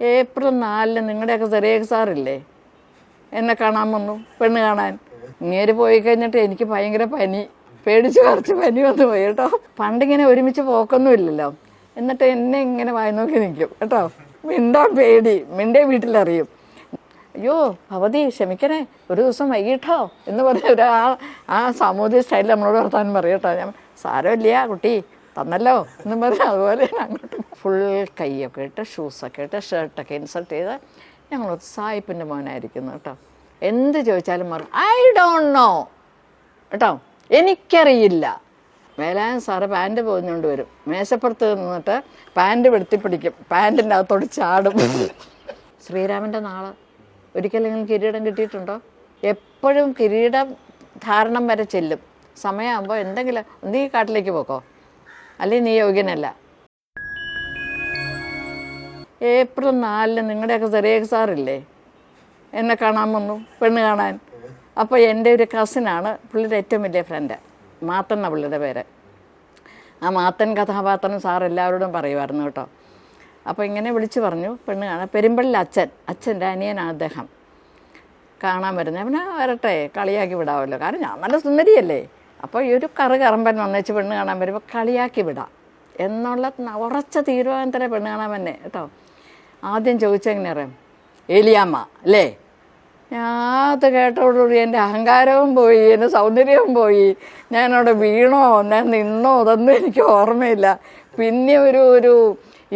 April നാലിന് നിങ്ങളുടെയൊക്കെ ചെറിയ സാറില്ലേ? എന്നെ കാണാൻ വന്നു പെണ്ണ് കാണാൻ. ഇങ്ങേര് പോയി കഴിഞ്ഞിട്ട് എനിക്ക് ഭയങ്കര പനി. പേടിച്ച് കുറച്ച് പനി വന്നു പോയി കേട്ടോ. പണ്ടിങ്ങനെ ഒരുമിച്ച് പോക്കൊന്നും ഇല്ലല്ലോ. എന്നിട്ട് എന്നെ ഇങ്ങനെ വായി നോക്കി നിൽക്കും കേട്ടോ. മിണ്ടാ പേടി. മിണ്ടേ വീട്ടിലറിയും. അയ്യോ ഭവതി ക്ഷമിക്കണേ. ഒരു ദിവസം വൈകിട്ടോ എന്ന് പറഞ്ഞ ഒരു ആ ആ സാമൂഹിക സ്റ്റൈലിൽ നമ്മളോട് വർത്താനം പറയും കേട്ടോ. ഞാൻ സാരമില്ല കുട്ടി. തന്നല്ലോ. എന്നും പറഞ്ഞ് അതുപോലെ അങ്ങോട്ട് ഫുൾ കൈയൊക്കെ ഇട്ട് ഷൂസൊക്കെ ഇട്ട് ഷർട്ടൊക്കെ ഇൻസൾട്ട് ചെയ്ത് ഞങ്ങൾ സായിപ്പിന്റെ മോനായിരിക്കുന്നു കേട്ടോ. എന്ത് ചോദിച്ചാലും പറഞ്ഞു ഐ ഡോണ്ട് നോ കേട്ടോ. എനിക്കറിയില്ല. വേലായൻ സാറ് പാന്റ് പോഞ്ഞുകൊണ്ട് വരും. മേശപ്പുറത്ത് നിന്നിട്ട് പാന്റ് വെളുത്തിപ്പിടിക്കും പാന്റിന്റെ അകത്തോട് ചാടും. ശ്രീരാമന്റെ നാൾ. നിങ്ങൾ കിരീടം കിട്ടിയിട്ടുണ്ടോ? എപ്പോഴും കിരീടം ധാരണം വരെ ചെല്ലും. സമയമാകുമ്പോൾ എന്തെങ്കിലും നീ കാട്ടിലേക്ക് പോക്കോ? അല്ലെങ്കിൽ നീ യോഗ്യനല്ല. ഏപ്രിൽ നാലിന് നിങ്ങളുടെയൊക്കെ ചെറിയ സാറില്ലേ? എന്നെ കാണാൻ വന്നു പെണ്ണ് കാണാൻ. അപ്പോൾ എന്റെ ഒരു കസിനാണ് പുള്ളിയുടെ ഏറ്റവും വലിയ ഫ്രണ്ട് മാത്തൻ എന്ന പുള്ളിയുടെ പേര്. ആ മാത്തൻ കഥാപാത്രം സാർ എല്ലാവരോടും പറയുമായിരുന്നു കേട്ടോ. അപ്പോൾ ഇങ്ങനെ വിളിച്ചു പറഞ്ഞു പെണ്ണ് കാണാൻ. പെരുമ്പള്ളിൽ അച്ഛൻ അച്ഛന്റെ അനിയനാണ് അദ്ദേഹം. കാണാൻ വരുന്നത് അവനെ വരട്ടെ കളിയാക്കി വിടാമല്ലോ കാരണം ഞാൻ നല്ല സുന്ദരിയല്ലേ? അപ്പോൾ ഈ ഒരു കറ് കറമ്പൻ വന്നേച്ച് പെണ്ണ് കാണാൻ വരുമ്പോൾ കളിയാക്കി വിടാം. എന്നുള്ള ഉറച്ച തീരുമാനത്തിലെ പെണ്ണ് കാണാൻ തന്നെ കേട്ടോ? ആദ്യം ചോദിച്ചെങ്ങനെ അറിയാം? ഏലിയാമ്മ അല്ലേ? ഞാൻ അത് കേട്ടോടുകൂടി എന്റെ അഹങ്കാരവും പോയി എന്റെ സൗന്ദര്യവും പോയി. ഞാനവിടെ വീണോ ഞാൻ നിന്നോ അതൊന്നും എനിക്ക് ഓർമ്മയില്ല. പിന്നെ ഒരു ഒരു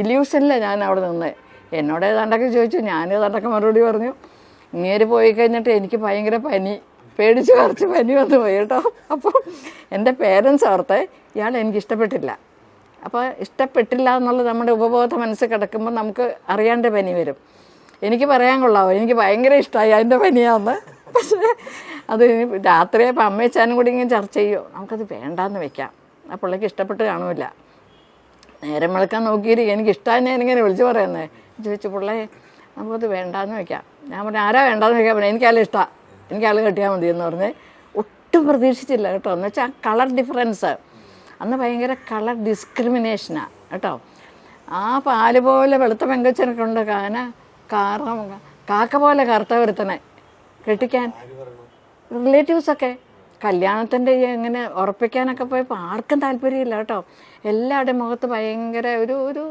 ഇല്യൂഷനില്ല ഞാൻ അവിടെ നിന്ന്. എന്നോട് ഏതാണ്ടൊക്കെ ചോദിച്ചു ഞാൻ ഏതാണ്ടൊക്കെ മറുപടി പറഞ്ഞു. ഇങ്ങേര് പോയി കഴിഞ്ഞിട്ട് എനിക്ക് ഭയങ്കര പനി. പേടിച്ച് കുറച്ച് പനി വന്നു പോയി കേട്ടോ. അപ്പോൾ എന്റെ പേരൻസ് ഓർത്ത് ഇയാൾ എനിക്ക് ഇഷ്ടപ്പെട്ടില്ല അപ്പോൾ ഇഷ്ടപ്പെട്ടില്ല എന്നുള്ളത് നമ്മുടെ ഉപബോധ മനസ്സിൽ കിടക്കുമ്പോൾ നമുക്ക് അറിയാണ്ട് പനി വരും. എനിക്ക് പറയാൻ കൊള്ളാവോ? എനിക്ക് ഭയങ്കര ഇഷ്ടമായി അതിന്റെ പനിയാന്ന്. പക്ഷേ അത് ഇനി രാത്രി അപ്പം അമ്മയച്ചാനും കൂടി ഇങ്ങനെ ചർച്ച ചെയ്യുമോ നമുക്കത് വേണ്ടാന്ന് വെക്കാം. ആ പിള്ളേക്ക് ഇഷ്ടപ്പെട്ട് കാണൂല. നേരം വെളുക്കാൻ നോക്കിയിരിക്കും എനിക്ക് ഇഷ്ടമാണ് ഞാനിങ്ങനെ വിളിച്ചു പറയുന്നത് ചോദിച്ചു പിള്ളേ നമുക്കത് വേണ്ടാന്ന് വെക്കാം. ഞാൻ പറഞ്ഞു ആരാ വേണ്ടാന്ന് വെക്കാൻ? പറഞ്ഞു എനിക്കാലും ഇഷ്ടമാണ് എനിക്കാൾ കെട്ടിയാൽ മതി എന്ന് പറഞ്ഞ് ഒട്ടും പ്രതീക്ഷിച്ചില്ല കേട്ടോ. എന്ന് വെച്ചാൽ കളർ ഡിഫറൻസ് അന്ന് ഭയങ്കര കളർ ഡിസ്ക്രിമിനേഷനാണ് കേട്ടോ. ആ പാൽ പോലെ വെളുത്ത പെങ്കച്ചനൊക്കെ ഉണ്ട് കാന കാറ കാക്ക പോലെ കറുത്ത ഒരുത്തനെ കെട്ടിക്കാൻ. റിലേറ്റീവ്സൊക്കെ കല്യാണത്തിന്റെ ഇങ്ങനെ ഉറപ്പിക്കാനൊക്കെ പോയപ്പോൾ ആർക്കും താല്പര്യമില്ല കേട്ടോ. എല്ലാവരുടെയും മുഖത്ത് ഭയങ്കര ഒരു ഒരു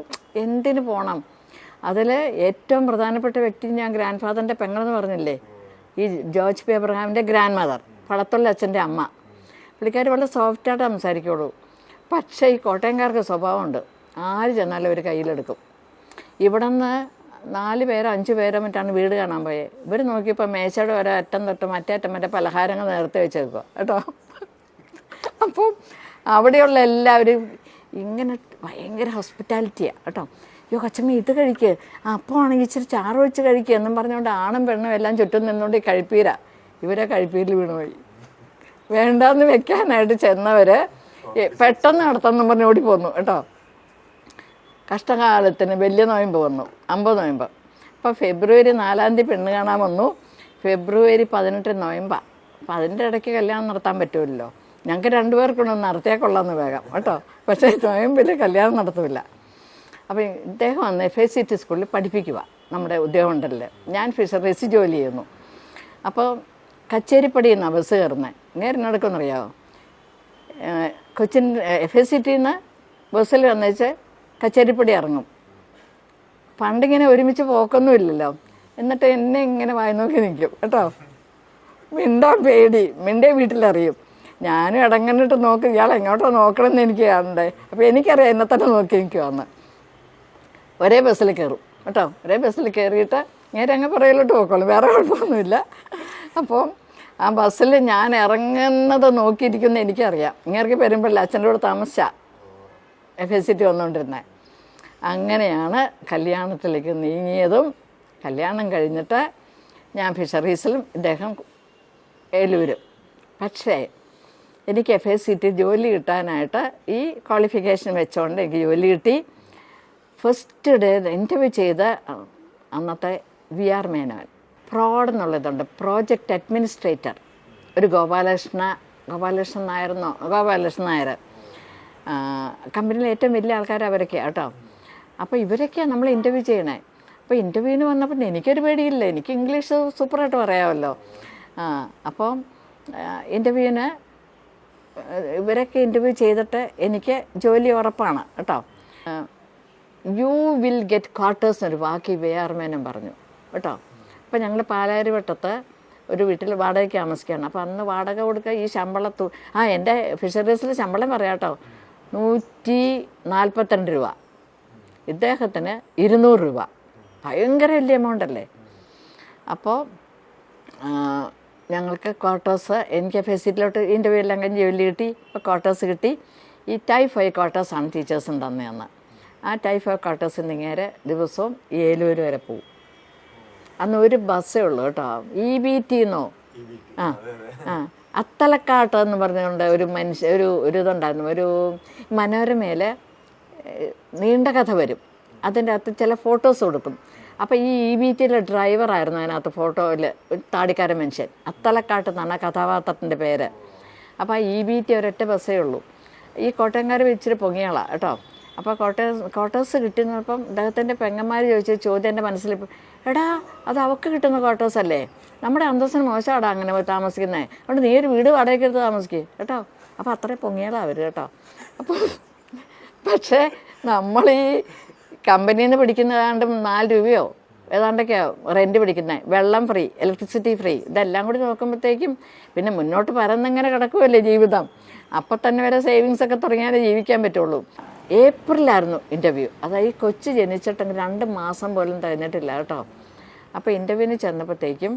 എന്തിന് പോകണം അതിൽ ഏറ്റവും പ്രധാനപ്പെട്ട വ്യക്തി ഞാൻ ഗ്രാൻഡ് ഫാദറിന്റെ പെങ്ങളെന്ന് പറഞ്ഞില്ലേ? ഈ ജോർജ് പി എബ്രഹാമിന്റെ ഗ്രാൻഡ് മദർ പടത്തുള്ള അച്ഛന്റെ അമ്മ. പുള്ളിക്കാർ വളരെ സോഫ്റ്റായിട്ട് സംസാരിക്കുള്ളൂ. പക്ഷേ ഈ കോട്ടയംകാർക്ക് സ്വഭാവമുണ്ട്. ആര് ചെന്നാലും അവർ കയ്യിലെടുക്കും. ഇവിടെ നിന്ന് നാല് പേരോ അഞ്ച് പേരോ മറ്റാണ് വീട് കാണാൻ പോയത് ഇവർ നോക്കിയപ്പോൾ മേശയുടെ ഓരോ അറ്റം തൊട്ട് മറ്റേ അറ്റം മറ്റേ പലഹാരങ്ങൾ നേരത്തെ വെച്ചേക്കുക കേട്ടോ? അപ്പോൾ അവിടെയുള്ള എല്ലാവരും ഇങ്ങനെ ഭയങ്കര ഹോസ്പിറ്റാലിറ്റിയാണ് കേട്ടോ? അയ്യോ കൊച്ചമ്മ ഇത് കഴിക്ക്. അപ്പോൾ ആണെങ്കിൽ ഇച്ചിരി ചാറ് വെച്ച് കഴിക്കുക എന്നും പറഞ്ഞുകൊണ്ട് ആണും പെണ്ണും എല്ലാം ചുറ്റും നിന്നുകൊണ്ട് ഈ കഴിപ്പീര. ഇവരെ കഴിപ്പീരിൽ വീണുപോയി. വേണ്ടാന്ന് വെക്കാനായിട്ട് ചെന്നവർ പെട്ടെന്ന് നടത്തുന്നു പറഞ്ഞ് ഓടി പോന്നു കേട്ടോ. കഷ്ടകാലത്തിന് വലിയ നോയമ്പ് വന്നു അമ്പത് നോയമ്പ്. അപ്പോൾ ഫെബ്രുവരി നാലാം തീയതി പെണ്ണ് കാണാൻ വന്നു. ഫെബ്രുവരി പതിനെട്ട് നോയമ്പാണ് അപ്പോൾ അതിന്റെ ഇടയ്ക്ക് കല്യാണം നടത്താൻ പറ്റുമല്ലോ. ഞങ്ങൾക്ക് രണ്ടുപേർക്കൊന്നും നടത്തിയാൽ കൊള്ളാമെന്ന് വേഗം കേട്ടോ. പക്ഷേ നോയമ്പിൽ കല്യാണം നടത്തില്ല അപ്പോൾ ഇദ്ദേഹം വന്ന് എഫ് എ സി ടി സ്കൂളിൽ പഠിപ്പിക്കുക നമ്മുടെ ഉദ്യോഗമണ്ഡലിൽ ഞാൻ ഫിഷറീസ് ജോലി ചെയ്യുന്നു. അപ്പോൾ കച്ചേരിപ്പടിയിൽ നിന്നാണ് ബസ് കയറുന്നത് അറിയാമോ കൊച്ചിൻ എഫ് എസ് സി ടിയിൽ നിന്ന് ബസ്സിൽ വന്നേച്ച് കച്ചേരിപ്പടി ഇറങ്ങും. പണ്ടിങ്ങനെ ഒരുമിച്ച് പോക്കൊന്നുമില്ലല്ലോ എന്നിട്ട് എന്നെ ഇങ്ങനെ വായി നോക്കി നിൽക്കും കേട്ടോ? മിണ്ടാൻ പേടി മിണ്ടേ വീട്ടിലറിയും. ഞാനും ഇടങ്ങനിട്ട് നോക്കി ഇയാൾ എങ്ങോട്ടോ നോക്കണമെന്ന് എനിക്ക് കാണണ്ടേ അപ്പോൾ എനിക്കറിയാം എന്നെ തന്നെ നോക്കി നിൽക്കുവാന്ന് ഒരേ ബസ്സിൽ കയറും. കേട്ടോ? ഒരേ ബസ്സിൽ കയറിയിട്ട് നേരെ അങ്ങ് പുറകിലോട്ട് പോക്കോളൂ വേറെ കുഴപ്പമൊന്നുമില്ല. അപ്പം ആ ബസ്സിൽ ഞാൻ ഇറങ്ങുന്നത് നോക്കിയിരിക്കുന്ന എനിക്കറിയാം. ഇങ്ങേർക്ക് പെരുമ്പള്ളി അച്ഛന്റെ കൂടെ താമസിച്ച എഫ് എസ് ടി വന്നുകൊണ്ടിരുന്നത് അങ്ങനെയാണ് കല്യാണത്തിലേക്ക് നീങ്ങിയതും കല്യാണം കഴിഞ്ഞിട്ട് ഞാൻ ഫിഷറീസിലും ഇദ്ദേഹം ഏലൂരും. പക്ഷേ എനിക്ക് എഫ് എസ് ടി ജോലി കിട്ടാനായിട്ട് ഈ ക്വാളിഫിക്കേഷൻ വെച്ചുകൊണ്ട് എനിക്ക് ജോലി കിട്ടി. ഫസ്റ്റ് ഡേ ഇന്റർവ്യൂ ചെയ്ത അന്നത്തെ വി ആർ മേനോൻ. ഫ്രോഡ് എന്നുള്ളതുണ്ട്. പ്രോജക്റ്റ് അഡ്മിനിസ്ട്രേറ്റർ ഒരു ഗോപാലകൃഷ്ണ ഗോപാലകൃഷ്ണൻ നായരെന്നോ ഗോപാലകൃഷ്ണൻ നായർ. കമ്പനിയിലെ ഏറ്റവും വലിയ ആൾക്കാർ അവരൊക്കെയാണ് കേട്ടോ. അപ്പോൾ ഇവരൊക്കെയാണ് നമ്മൾ ഇന്റർവ്യൂ ചെയ്യണേ. അപ്പോൾ ഇന്റർവ്യൂവിന് വന്നപ്പോൾ എനിക്കൊരു പേടിയില്ല. എനിക്ക് ഇംഗ്ലീഷ് സൂപ്പറായിട്ട് പറയാമല്ലോ. അപ്പോൾ ഇന്റർവ്യൂവിന് ഇവരൊക്കെ ഇന്റർവ്യൂ ചെയ്തിട്ട് എനിക്ക് ജോലി ഉറപ്പാണ് കേട്ടോ. യു വിൽ ഗെറ്റ് ക്വാർട്ടേഴ്സ് എന്നൊരു ബാക്കി വേർമേനും പറഞ്ഞു. കേട്ടോ? അപ്പം ഞങ്ങൾ പാലാരിവട്ടത്ത് ഒരു വീട്ടിൽ വാടകയ്ക്ക് താമസിക്കുകയാണ്. അപ്പം അന്ന് വാടക കൊടുക്കുക ഈ ശമ്പളത്തു ആ എന്റെ ഫിഷറീസിൽ ശമ്പളം പറയാം കേട്ടോ. നൂറ്റി നാൽപ്പത്തിരണ്ട് രൂപ. ഇദ്ദേഹത്തിന് ഇരുന്നൂറ് രൂപ. ഭയങ്കര വലിയ എമൗണ്ട് അല്ലേ? അപ്പോൾ ഞങ്ങൾക്ക് ക്വാർട്ടേഴ്സ് എനിക്ക് ഫെസിറ്റിലോട്ട് ഇന്റർവ്യൂ എല്ലാം കഴിഞ്ഞ് ജോലി കിട്ടി. ഇപ്പോൾ ക്വാർട്ടേഴ്സ് കിട്ടി. ഈ ടൈഫോയ് ക്വാർട്ടേഴ്സാണ് ടീച്ചേഴ്സും തന്നെയെന്ന് ആ ടൈഫ് കട്ടേഴ്സിൽ നിന്ന് നേരെ ദിവസവും ഏലൂർ വരെ പോവും. അന്ന് ഒരു ബസ്സേ ഉള്ളൂ കേട്ടോ. ഇ ബി ടി എന്നോ? ആ ആ. അത്തലക്കാട്ട് എന്ന് പറഞ്ഞുകൊണ്ട് ഒരു മനുഷ്യ ഒരു ഒരു ഇതുണ്ടായിരുന്നു. ഒരു മനോരമയിൽ നീണ്ട കഥ വരും. അതിന്റെ അകത്ത് ചില ഫോട്ടോസ് കൊടുക്കും. അപ്പോൾ ഈ ഇ ബി ടിയിലെ ഡ്രൈവറായിരുന്നു അതിനകത്ത് ഫോട്ടോയിൽ താടിക്കാരൻ മനുഷ്യൻ. അത്തലക്കാട്ട് എന്നാണ് ആ കഥാപാത്രത്തിന്റെ പേര്. അപ്പോൾ ആ ഇ ബി ടി ഒരൊറ്റ ബസ്സേ ഉള്ളൂ. ഈ കോട്ടയംകാർ വെച്ചിട്ട് പൊങ്ങിയാളാണ് കേട്ടോ. അപ്പോൾ ക്വാർട്ടേഴ്സ് ക്വാർട്ടേഴ്സ് കിട്ടുന്നപ്പം അദ്ദേഹത്തിന്റെ പെങ്ങന്മാർ ചോദിച്ച ചോദ്യം എന്റെ മനസ്സിൽ എടാ അത് അവൾക്ക് കിട്ടുന്ന ക്വാർട്ടേഴ്സ് അല്ലേ? നമ്മുടെ അന്തസ്സിന് മോശമാടാ അങ്ങനെ പോയി താമസിക്കുന്നത് അതുകൊണ്ട് നീ ഒരു വീട് വാടകയ്ക്കെടുത്ത് താമസിക്കുക കേട്ടോ? അപ്പോൾ അത്രയും പൊങ്ങിയാളാണ് അവർ കേട്ടോ? അപ്പോൾ പക്ഷേ നമ്മൾ ഈ കമ്പനിയിൽ നിന്ന് പിടിക്കുന്ന ഏതാണ്ട് നാല് രൂപയോ ഏതാണ്ടൊക്കെയോ റെന്റ് പിടിക്കുന്നത് വെള്ളം ഫ്രീ ഇലക്ട്രിസിറ്റി ഫ്രീ ഇതെല്ലാം കൂടി നോക്കുമ്പോഴത്തേക്കും പിന്നെ മുന്നോട്ട് പരന്നിങ്ങനെ കിടക്കുമല്ലേ ജീവിതം. അപ്പം തന്നെ വരെ സേവിങ്സ് ഒക്കെ തുടങ്ങിയാലേ ജീവിക്കാൻ പറ്റുള്ളൂ. ഏപ്രിലായിരുന്നു ഇന്റർവ്യൂ അതായത് ഈ കൊച്ചു ജനിച്ചിട്ടെങ്കിൽ രണ്ട് മാസം പോലും തികഞ്ഞിട്ടില്ല കേട്ടോ. അപ്പോൾ ഇന്റർവ്യൂവിന് ചെന്നപ്പോഴത്തേക്കും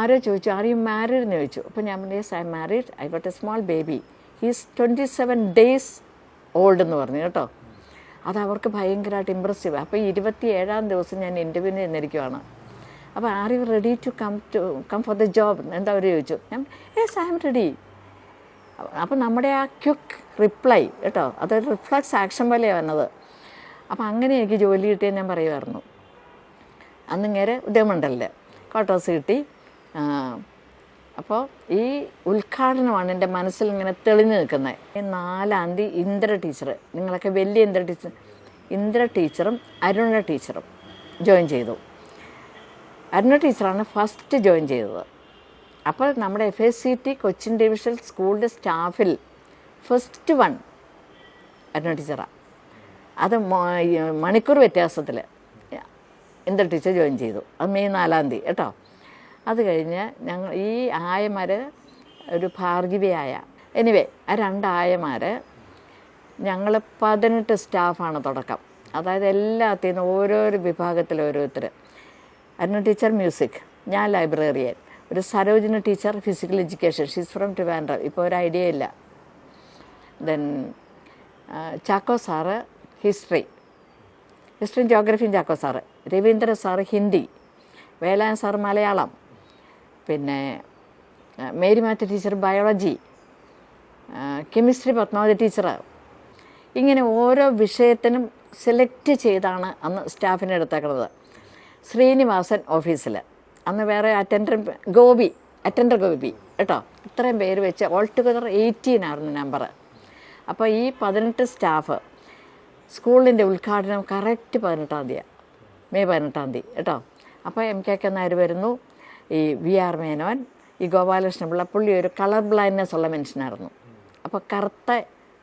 ആരോ ചോദിച്ചു ആർ യു മാരീഡ് എന്ന് ചോദിച്ചു. അപ്പോൾ ഞാൻ പറഞ്ഞു yes I married I got a small baby he's twenty seven days old എന്ന് പറഞ്ഞു കേട്ടോ. അത് അവർക്ക് ഭയങ്കരമായിട്ട് ഇമ്പ്രസീവ് അപ്പോൾ ഇരുപത്തി ഏഴാം ദിവസം ഞാൻ ഇന്റർവ്യൂവിന് ചെന്നിരിക്കുവാണ്. അപ്പോൾ are you ready to come to come for the job എന്താ അവർ ചോദിച്ചു. ഞാൻ യെസ് ഐ എം റെഡി അപ്പോൾ നമ്മുടെ ആ ക്വിക്ക് റിപ്ലൈ കേട്ടോ അതൊരു റിഫ്ലക്സ് ആക്ഷൻ പോലെയാണ് വന്നത്. അപ്പോൾ അങ്ങനെ എനിക്ക് ജോലി കിട്ടിയെന്ന് ഞാൻ പറയുമായിരുന്നു അന്നിങ്ങനെ ഉദ്യമണ്ഡലിൽ ക്വാർട്ടേഴ്സ് കിട്ടി. അപ്പോൾ ഈ ഉദ്ഘാടനമാണ് എന്റെ മനസ്സിൽ ഇങ്ങനെ തെളിഞ്ഞു നിൽക്കുന്നത്. ഈ നാലാം തീയതി ഇന്ദ്ര ടീച്ചർ നിങ്ങളൊക്കെ വലിയ ഇന്ദ്ര ടീച്ചർ ഇന്ദ്ര ടീച്ചറും അരുണ ടീച്ചറും ജോയിൻ ചെയ്തു. അരുണ ടീച്ചറാണ് ഫസ്റ്റ് ജോയിൻ ചെയ്തത്. അപ്പോൾ നമ്മുടെ F S C T Cochin division സ്കൂളിന്റെ സ്റ്റാഫിൽ ഫസ്റ്റ് വൺ അരുണ ടീച്ചറാണ് അത് മണിക്കൂർ വ്യത്യാസത്തിൽ എന്തോ ടീച്ചർ ജോയിൻ ചെയ്തു. അത് മെയ് നാലാം തീയതി കേട്ടോ. അത് കഴിഞ്ഞ് ഞങ്ങൾ ഈ ആയമാർ ഒരു ഭാർഗിവിയായ. എനിവേ ആ രണ്ടായമാർ ഞങ്ങൾ പതിനെട്ട് സ്റ്റാഫാണ് തുടക്കം. അതായത് എല്ലാത്തിൽ നിന്നും ഓരോരോ വിഭാഗത്തിൽ ഓരോരുത്തർ അരുണ ടീച്ചർ മ്യൂസിക് ഞാൻ ലൈബ്രറിയൻ. ഒരു Sarojina teacher physical education she's from Trivandrum ഇപ്പോൾ ഒരു ഐഡിയ ഇല്ല. ദെൻ ചാക്കോ സാറ് ഹിസ്റ്ററി ഹിസ്റ്ററിയും ജോഗ്രഫിയും Chacko sir. Ravindra sir Hindi. Velan sir Malayalam. പിന്നെ മേരി മാറ്റ teacher biology chemistry Padmavathi teacher. ഇങ്ങനെ ഓരോ വിഷയത്തിനും സെലക്ട് ചെയ്താണ് അന്ന് സ്റ്റാഫിനെ എടുത്തേക്കുന്നത്. ശ്രീനിവാസൻ ഓഫീസിൽ അന്ന് വേറെ അറ്റൻഡർ ഗോപി അറ്റൻഡർ ഗോപി കേട്ടോ? ഇത്രയും പേര് വെച്ച് ഓൾ ടുഗദർ എയ്റ്റീൻ ആയിരുന്നു നമ്പർ അപ്പോൾ ഈ പതിനെട്ട് സ്റ്റാഫ് സ്കൂളിന്റെ ഉദ്ഘാടനം കറക്റ്റ് പതിനെട്ടാം തീയതി മെയ് പതിനെട്ടാം തീയതി കേട്ടോ? അപ്പോൾ എം കെ കെ നായർ വരുന്നു? ഈ വി ആർ മേനോൻ ഈ ഗോപാലകൃഷ്ണപിള്ള പുള്ളി ഒരു കളർ ബ്ലൈൻഡ്നെസ് ഉള്ള മനുഷ്യനായിരുന്നു അപ്പോൾ കറുത്ത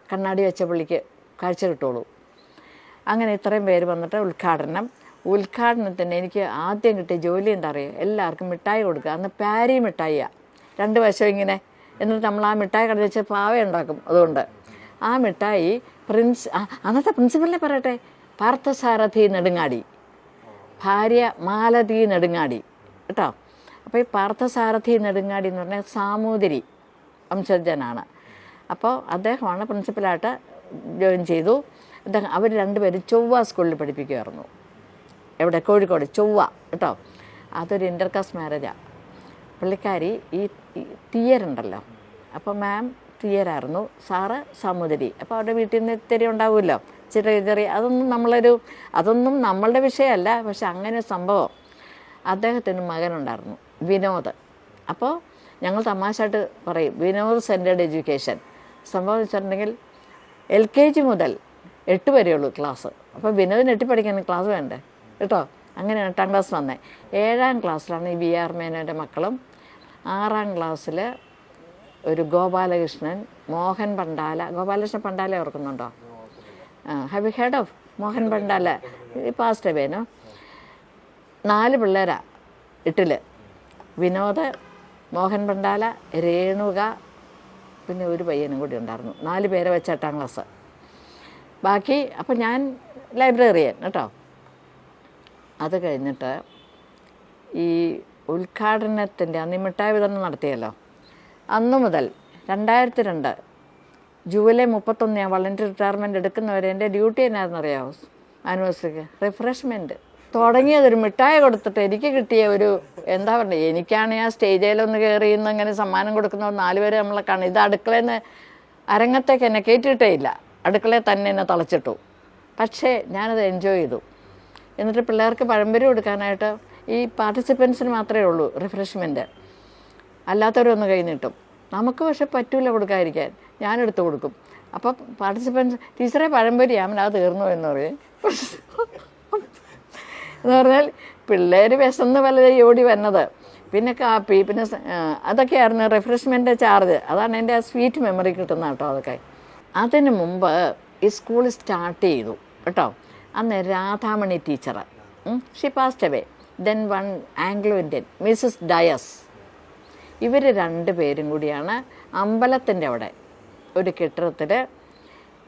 കണ്ണാടി വെച്ച പുള്ളിക്ക് കാഴ്ച കിട്ടുള്ളൂ. അങ്ങനെ ഇത്രയും പേര് വന്നിട്ട് ഉദ്ഘാടനം. ഉദ്ഘാടനത്തിന് എനിക്ക് ആദ്യം കിട്ടിയ ജോലി എന്താ അറിയുക എല്ലാവർക്കും മിഠായി കൊടുക്കുക. അന്ന് പാരി മിഠായിയാണ് രണ്ട് വശം ഇങ്ങനെ. എന്നിട്ട് നമ്മൾ ആ മിഠായി കട വെച്ച് പാവ ഉണ്ടാക്കും അതുകൊണ്ട്. ആ മിഠായി പ്രിൻസ് അന്നത്തെ പ്രിൻസിപ്പലിനെ പറയട്ടെ. പാർത്ഥസാരഥി നെടുങ്ങാടി. ഭാര്യ മാലതി നെടുങ്ങാടി. കേട്ടോ? അപ്പോൾ ഈ പാർത്ഥസാരഥി നെടുങ്ങാടി എന്ന് പറഞ്ഞാൽ സാമൂതിരി വംശജനാണ് അപ്പോൾ അദ്ദേഹമാണ് പ്രിൻസിപ്പലായിട്ട് ജോയിൻ ചെയ്തു. അദ്ദേഹം അവർ രണ്ടുപേരും ചൊവ്വ സ്കൂളിൽ പഠിപ്പിക്കുമായിരുന്നു. എവിടെ? കോഴിക്കോട് ചൊവ്വ കേട്ടോ? അതൊരു ഇന്റർകാസ്റ്റ് മാരേജാണ് പുള്ളിക്കാരി ഈ തീയരുണ്ടല്ലോ അപ്പോൾ മാം തീയരായിരുന്നു സാറ് സാമൂതിരി അപ്പോൾ അവരുടെ വീട്ടിൽ നിന്ന് ഇത്തിരി ഉണ്ടാവുമല്ലോ? ചെറിയ ചെറിയ അതൊന്നും നമ്മളൊരു അതൊന്നും നമ്മളുടെ വിഷയമല്ല. പക്ഷെ അങ്ങനെ സംഭവം. അദ്ദേഹത്തിന് മകനുണ്ടായിരുന്നു വിനോദ്. അപ്പോൾ ഞങ്ങൾ തമാശയായിട്ട് പറയും വിനോദ് സെന്റേഡ് എഡ്യൂക്കേഷൻ സംഭവം വെച്ചിട്ടുണ്ടെങ്കിൽ എൽ കെ ജി മുതൽ എട്ട് വരെയുള്ളൂ ക്ലാസ് അപ്പോൾ വിനോദിന് എട്ടി പഠിക്കാൻ ക്ലാസ് വേണ്ടേ? കേട്ടോ? അങ്ങനെ എട്ടാം ക്ലാസ് വന്നേ. ഏഴാം ക്ലാസ്സിലാണ് ഈ വി ആർ മേനോന്റെ മക്കളും. ആറാം ക്ലാസ്സിൽ ഒരു ഗോപാലകൃഷ്ണൻ മോഹൻ പണ്ടാല. ഗോപാലകൃഷ്ണൻ പണ്ടാല ഓർക്കുന്നുണ്ടോ? Have you heard of Mohan Pandala? ഈ പാസ്റ്റ് വേനോ നാല് പിള്ളേരാ എട്ടിൽ. വിനോദ് മോഹൻ പണ്ടാല രേണുക പിന്നെ ഒരു പയ്യനും കൂടി ഉണ്ടായിരുന്നു. നാല് പേരെ വെച്ച് എട്ടാം ക്ലാസ് ബാക്കി അപ്പം ഞാൻ ലൈബ്രറിയൻ കേട്ടോ? അത് കഴിഞ്ഞിട്ട് ഈ ഉദ്ഘാടനത്തിന്റെ അന്ന് മിഠായി വിതരണം നടത്തിയല്ലോ. അന്നു മുതൽ രണ്ടായിരത്തി രണ്ട് ജൂലൈ മുപ്പത്തൊന്ന് ഞാൻ വളണ്ടിയർ റിട്ടയർമെന്റ് എടുക്കുന്നവരെ എന്റെ ഡ്യൂട്ടി എന്നായിരുന്നു അറിയാമോ ആനിവേഴ്സറിക്ക്. റിഫ്രഷ്മെന്റ് തുടങ്ങിയതൊരു മിഠായി കൊടുത്തിട്ട് എനിക്ക് കിട്ടിയ ഒരു എന്താ പറയുക എനിക്കാണ് ആ സ്റ്റേജിലൊന്ന് കയറി ഇന്ന് ഇങ്ങനെ സമ്മാനം നാല് പേര് നമ്മളെ കാണും ഇത് അടുക്കളയിൽ നിന്ന് അരങ്ങത്തേക്ക് എന്നെ കയറ്റിയിട്ടേ ഇല്ല. അടുക്കളയിൽ തന്നെ എന്നെ തളച്ചിട്ടു. പക്ഷേ ഞാനത് എൻജോയ് ചെയ്തു. എന്നിട്ട് പിള്ളേർക്ക് പഴംപൊരി കൊടുക്കാനായിട്ട് ഈ പാർട്ടിസിപ്പൻസിന് മാത്രമേ ഉള്ളൂ റിഫ്രഷ്മെന്റ് അല്ലാത്തവരൊന്ന് കൈ നീട്ടും. നമുക്ക് പക്ഷെ പറ്റൂല കൊടുക്കാതിരിക്കാൻ. ഞാനെടുത്ത് കൊടുക്കും. അപ്പം പാർട്ടിസിപ്പൻസ് ടീച്ചറെ പഴംപൊരി ആമൻ അത് തീർന്നു എന്ന് പറയും. എന്ന് പറഞ്ഞാൽ പിള്ളേർ വിശന്ന് പലരും ഓടി വന്നത്. പിന്നെ കാപ്പി പിന്നെ അതൊക്കെയായിരുന്നു റിഫ്രഷ്മെന്റ് ചാർജ് അതാണ് എന്റെ ആ സ്വീറ്റ് മെമ്മറി കിട്ടുന്ന കേട്ടോ അതൊക്കെ. അതിന് മുമ്പ് ഈ സ്കൂൾ സ്റ്റാർട്ട് ചെയ്തു. കേട്ടോ? അന്ന് Radhamani teacher she passed away then one Anglo Indian Mrs Dias ഇവർ രണ്ട് പേരും കൂടിയാണ് അമ്പലത്തിന്റെ അവിടെ ഒരു കെട്ടിടത്തിൽ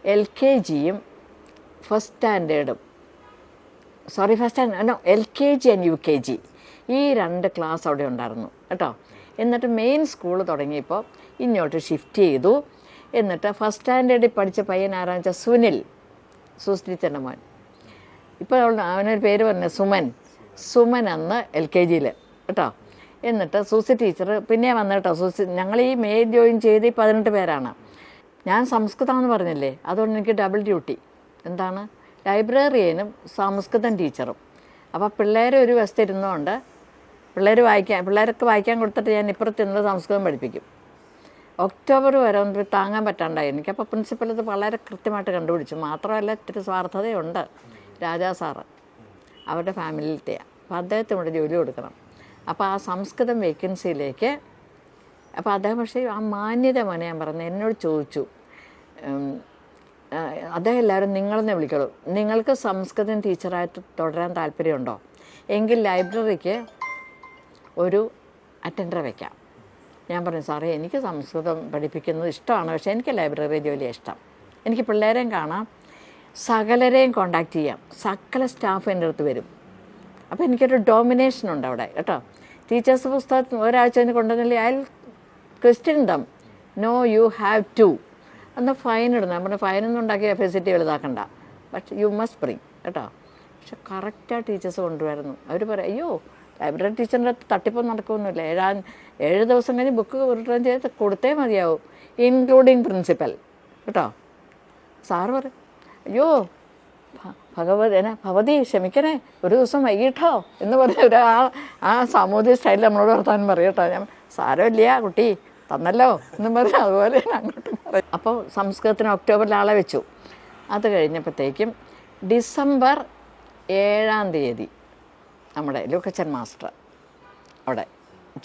എൽ കെ ജിയും first സ്റ്റാൻഡേർഡും sorry first standard L K G and U K G ഈ രണ്ട് ക്ലാസ് അവിടെ ഉണ്ടായിരുന്നു കേട്ടോ. എന്നിട്ട് മെയിൻ സ്കൂൾ തുടങ്ങിയപ്പോൾ ഇങ്ങോട്ട് ഷിഫ്റ്റ് ചെയ്തു. എന്നിട്ട് ഫസ്റ്റ് സ്റ്റാൻഡേർഡിൽ പഠിച്ച പയ്യൻ ആരാന്ന് സുനിൽ സുസ്ലിച്ചന്റെ മോൻ ഇപ്പോൾ അവനൊരു പേര് പറഞ്ഞു സുമൻ. സുമൻ അന്ന് എൽ കെ ജിയിൽ കേട്ടോ? എന്നിട്ട് സൂസി ടീച്ചർ പിന്നെ വന്നു കേട്ടോ സൂസി ഞങ്ങൾ ഈ മെയിൻ ജോയിൻ ചെയ്ത് പതിനെട്ട് പേരാണ്. ഞാൻ സംസ്കൃതമെന്ന് പറഞ്ഞില്ലേ അതുകൊണ്ട് എനിക്ക് ഡബിൾ ഡ്യൂട്ടി. എന്താണ്? ലൈബ്രറിയനും സംസ്കൃതം ടീച്ചറും. അപ്പോൾ പിള്ളേരെ ഒരു വശത്ത് ഇരുന്നുകൊണ്ട് പിള്ളേർ വായിക്കാൻ പിള്ളേർക്ക് വായിക്കാൻ കൊടുത്തിട്ട് ഞാൻ ഇപ്പുറത്ത് ഇരുന്ന് സംസ്കൃതം പഠിപ്പിക്കും. ഒക്ടോബർ വരെ ഒന്ന് താങ്ങാൻ പറ്റാണ്ടായി. എനിക്ക് അപ്പോൾ പ്രിൻസിപ്പൽ ഇത് വളരെ കൃത്യമായിട്ട് കണ്ടുപിടിച്ചു. മാത്രമല്ല ഇത്തിരി സ്വാർത്ഥതയുണ്ട്. രാജാ സാറ് അവരുടെ ഫാമിലിയിലത്തെയാണ് അപ്പോൾ അദ്ദേഹത്തിന് ഇവിടെ ജോലി കൊടുക്കണം. അപ്പോൾ ആ സംസ്കൃതം വേക്കൻസിയിലേക്ക് അപ്പോൾ അദ്ദേഹം പക്ഷേ ആ മാന്യത മോനെ ഞാൻ പറഞ്ഞു എന്നോട് ചോദിച്ചു. അദ്ദേഹം എല്ലാവരും നിങ്ങളെന്നെ വിളിക്കുള്ളൂ. നിങ്ങൾക്ക് സംസ്കൃതം ടീച്ചറായിട്ട് തുടരാൻ താല്പര്യമുണ്ടോ? എങ്കിൽ ലൈബ്രറിക്ക് ഒരു അറ്റൻഡർ വയ്ക്കാം ഞാൻ പറഞ്ഞു സാറേ എനിക്ക് സംസ്കൃതം പഠിപ്പിക്കുന്നത് ഇഷ്ടമാണ്. പക്ഷേ എനിക്ക് ലൈബ്രറി ജോലി ഇഷ്ടം. എനിക്ക് പിള്ളേരെയും കാണാം. സകലരെയും കോണ്ടാക്ട് ചെയ്യാം. സകല സ്റ്റാഫ് എന്റെ അടുത്ത് വരും. അപ്പോൾ എനിക്കൊരു ഡോമിനേഷൻ ഉണ്ട് അവിടെ കേട്ടോ. ടീച്ചേഴ്സ് പുസ്തകത്തിൽ ഒരാഴ്ച തന്നെ കൊണ്ടുവന്നില്ലേ? അയാൾ question them no you have to എന്നാൽ ഫൈൻ ഇടുന്ന നമ്മുടെ ഫൈനൊന്നും ഉണ്ടാക്കി എഫ് എസ് വലുതാക്കണ്ട. ബട്ട് യു മസ്റ്റ് ബ്രിങ് കേട്ടോ. പക്ഷെ കറക്റ്റാണ് ടീച്ചേഴ്സ് കൊണ്ടുവരുന്നു. അവർ പറയും അയ്യോ ലൈബ്രറി ടീച്ചറിന്റെ അടുത്ത് തട്ടിപ്പം നടക്കുമൊന്നുമില്ല ഏഴാം ഏഴ് ദിവസം കഴിഞ്ഞ് ബുക്ക് റിട്ടേൺ ചെയ്ത് കൊടുത്തേ മതിയാവും ഇൻക്ലൂഡിങ് പ്രിൻസിപ്പൽ കേട്ടോ. സാറ് പറയും അയ്യോ ഭഗവതി എന്നാ ഭവതി ക്ഷമിക്കണേ. ഒരു ദിവസം വൈകിട്ടോ എന്ന് പറഞ്ഞ ഒരു ആ ആ സാമൂഹ്യ സ്റ്റൈലിൽ നമ്മളോട് വർത്താനം പറയും കേട്ടോ. ഞാൻ സാരമില്ല കുട്ടി തന്നല്ലോ എന്നും പറഞ്ഞ് അതുപോലെ അങ്ങോട്ടും പറയും അപ്പോൾ സംസ്കൃതത്തിന് ഒക്ടോബറിൽ ആളെ വെച്ചു. അത് കഴിഞ്ഞപ്പോഴത്തേക്കും ഡിസംബർ ഏഴാം തീയതി നമ്മുടെ ലൂക്കച്ചൻ മാസ്റ്റർ അവിടെ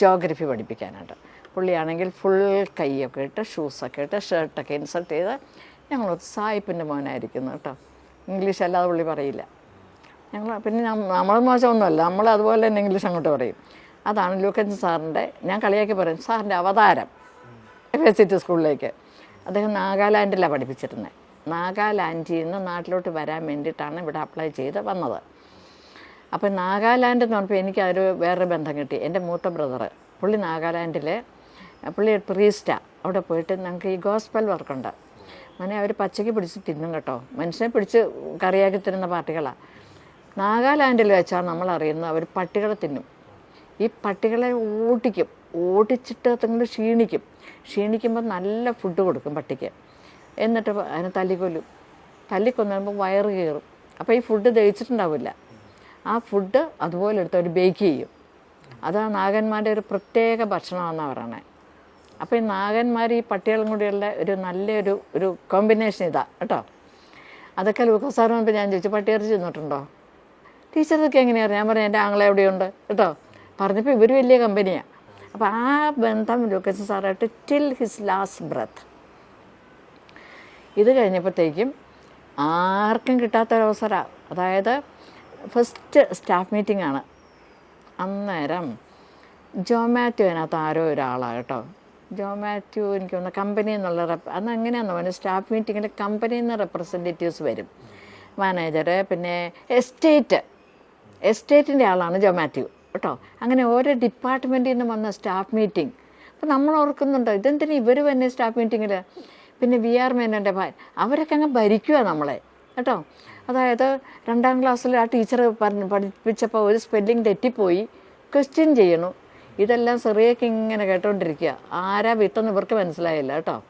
ജോഗ്രഫി പഠിപ്പിക്കാനായിട്ട്. പുള്ളിയാണെങ്കിൽ ഫുൾ കൈയൊക്കെ ഇട്ട് ഷൂസൊക്കെ ഇട്ട് ഷർട്ടൊക്കെ ഇൻസർട്ട് ചെയ്ത് ഞങ്ങൾ സായിപ്പിന്റെ മോനായിരിക്കുന്നു കേട്ടോ. ഇംഗ്ലീഷ് അല്ലാതെ പുള്ളി പറയില്ല. ഞങ്ങൾ പിന്നെ നമ്മൾ മോശമൊന്നുമല്ല. നമ്മൾ അതുപോലെ തന്നെ ഇംഗ്ലീഷ് അങ്ങോട്ട് പറയും. അതാണ് ലൂക്കൻസ് സാറിന്റെ ഞാൻ കളിയാക്കി പറയും സാറിന്റെ അവതാരം. എഫ് എസ് സിറ്റി സ്കൂളിലേക്ക് അദ്ദേഹം നാഗാലാൻഡിലാണ് പഠിപ്പിച്ചിരുന്നത് നാഗാലാൻഡിൽ നിന്ന് നാട്ടിലോട്ട് വരാൻ വേണ്ടിയിട്ടാണ് ഇവിടെ അപ്ലൈ ചെയ്ത് വന്നത്. അപ്പോൾ നാഗാലാൻഡ് എന്ന് പറഞ്ഞപ്പോൾ എനിക്ക് അതൊരു വേറൊരു ബന്ധം കിട്ടി. എന്റെ മൂത്ത ബ്രദർ പുള്ളി നാഗാലാൻഡിൽ പുള്ളി പ്രീസ്റ്റാണ് അവിടെ പോയിട്ട് ഞങ്ങൾക്ക് ഈ ഗോസ്പൽ വർക്കുണ്ട് അങ്ങനെ അവർ പച്ചയ്ക്ക് പിടിച്ച് തിന്നും കേട്ടോ. മനുഷ്യനെ പിടിച്ച് കറിയാക്കി തരുന്ന പാർട്ടികളാണ് നാഗാലാൻഡിൽ വെച്ചാണ് നമ്മൾ അറിയുന്നത് അവർ പട്ടികളെ തിന്നും. ഈ പട്ടികളെ ഓട്ടിക്കും. ഓടിച്ചിട്ട് അതുകൊണ്ട് ക്ഷീണിക്കും. ക്ഷീണിക്കുമ്പോൾ നല്ല ഫുഡ് കൊടുക്കും പട്ടിക്ക്. എന്നിട്ട് അതിനെ തല്ലിക്കൊല്ലും. തല്ലിക്കൊന്നുമ്പോൾ വയറ് കയറും അപ്പോൾ ഈ ഫുഡ് ദഹിച്ചിട്ടുണ്ടാവില്ല. ആ ഫുഡ് അതുപോലെ എടുത്ത് അവർ ബേക്ക് ചെയ്യും. അതാണ് നാഗന്മാരുടെ ഒരു പ്രത്യേക ഭക്ഷണമാണെന്നാണ് പറയണത് അപ്പോൾ ഈ നാഗന്മാർ ഈ പട്ടികളും കൂടിയുള്ള ഒരു നല്ലൊരു ഒരു കോമ്പിനേഷൻ ഇതാ കേട്ടോ. അതൊക്കെ ലൂക്കോസ് സാറിന് മുമ്പ് ഞാൻ ചോദിച്ചു പട്ടിയിറച്ചി തിന്നിട്ടുണ്ടോ? ടീച്ചറൊക്കെ എങ്ങനെയാണ് ഞാൻ പറഞ്ഞു എന്റെ ആങ്ങളെ എവിടെയുണ്ട്? കേട്ടോ. പറഞ്ഞപ്പോൾ ഇവർ വലിയ കമ്പനിയാണ് അപ്പോൾ ആ ബന്ധം ലൂക്കസ് സാറായിട്ട് ടിൽ ഹിസ് ലാസ്റ്റ് ബ്രത്ത് ഇത് കഴിഞ്ഞപ്പോഴത്തേക്കും ആർക്കും കിട്ടാത്തൊരവസരമാണ് അതായത് ഫസ്റ്റ് സ്റ്റാഫ് മീറ്റിംഗ് ആണ്. അന്നേരം ജൊമാറ്റോ അതിനകത്ത് ആരോ ഒരാളാണ് കേട്ടോ. ജോമാറ്റോ എനിക്ക് തോന്നുന്നു കമ്പനി എന്നുള്ള റെപ്പ് അന്ന് അങ്ങനെയാണെന്ന് പറഞ്ഞു സ്റ്റാഫ് മീറ്റിങ്ങിൽ കമ്പനിയിൽ നിന്ന് റെപ്രസെന്റേറ്റീവ്സ് വരും. മാനേജർ പിന്നെ എസ്റ്റേറ്റ് എസ്റ്റേറ്റിന്റെ ആളാണ് ജോമാറ്റോ കേട്ടോ. അങ്ങനെ ഓരോ ഡിപ്പാർട്ട്മെന്റിൽ നിന്ന് വന്ന സ്റ്റാഫ് മീറ്റിംഗ് അപ്പോൾ നമ്മൾ ഓർക്കുന്നുണ്ടോ ഇതെന്തിനാ ഇവർ തന്നെ സ്റ്റാഫ് മീറ്റിങ്ങിൽ പിന്നെ വി ആർ മേനോന്റെ ഭാര്യ അവരൊക്കെ അങ്ങ് ഭരിക്കുക നമ്മളെ കേട്ടോ. അതായത് രണ്ടാം ക്ലാസ്സിൽ ആ ടീച്ചർ പഠിപ്പിച്ചപ്പോൾ ഒരു സ്പെല്ലിംഗ് തെറ്റിപ്പോയി. ക്വസ്റ്റ്യൻ ചെയ്യണു. ഇതെല്ലാം ചെറിയൊക്കെ ഇങ്ങനെ കേട്ടോണ്ടിരിക്കുക ആരാ വിത്തെന്ന് ഇവർക്ക് മനസ്സിലായില്ല കേട്ടോ.